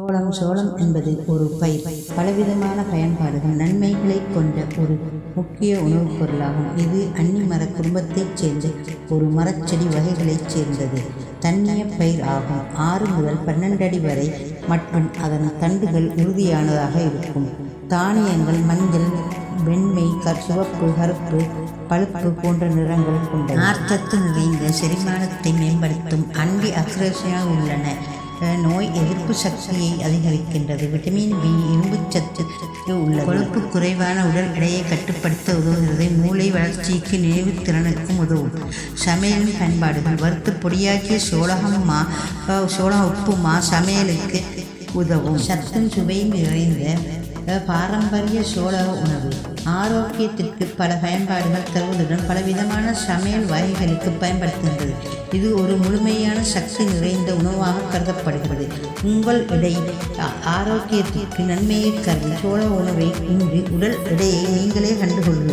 சோளம் சோளம் என்பது ஒரு பயிர். பலவிதமான பயன்பாடுகள் நன்மைகளை கொண்ட ஒரு முக்கிய உணவுப் பொருளாகும். இது அன்னி மர குடும்பத்தைச் சேர்ந்த ஒரு மரச்செடி வகைகளைச் சேர்ந்தது. தண்ணிய பயிர் ஆகும். ஆறு முதல் பன்னெண்டு அடி வரை மற்றும் அதன் தண்டுகள் உறுதியானதாக இருக்கும். தானியங்கள் மஞ்சள் வெண்மை சிவப்பு கருப்பு பழுப்பு போன்ற நிறங்கள் கொண்ட நார்ச்சத்து நிறைந்த செரிமானத்தை மேம்படுத்தும் அன்பி அக்ரேஷனாக உள்ளன. நோய் எதிர்ப்பு சக்தியை அதிகரிக்கின்றது. விட்டமின் பி இரும்புச்சத்து உள்ள கொழுப்பு குறைவான உடல் எடையை கட்டுப்படுத்த உதவுகிறது. மூளை வளர்ச்சிக்கு நினைவு திறனுக்கும் உதவும். சமையலின் பயன்பாடுகள். வறுத்து பொடியாக்கிய சோளகம் மா அஹ் சோளம் உப்பு மா சமையலுக்கு உதவும். சத்தும் சுவையும் நிறைந்த பாரம்பரிய சோழ உணவு. ஆரோக்கியத்திற்கு பல பயன்பாடுகள் தருவதுடன் பலவிதமான சமையல் வகைகளுக்கு பயன்படுத்துகின்றது இது ஒரு முழுமையான சக்தி நிறைந்த உணவாக கருதப்படுகிறது. உங்கள் எடை ஆ- ஆரோக்கியத்திற்கு நன்மையை கருதி சோழ உணவை இன்று உடல் எடையை நீங்களே கண்டுகொள்வீர்கள்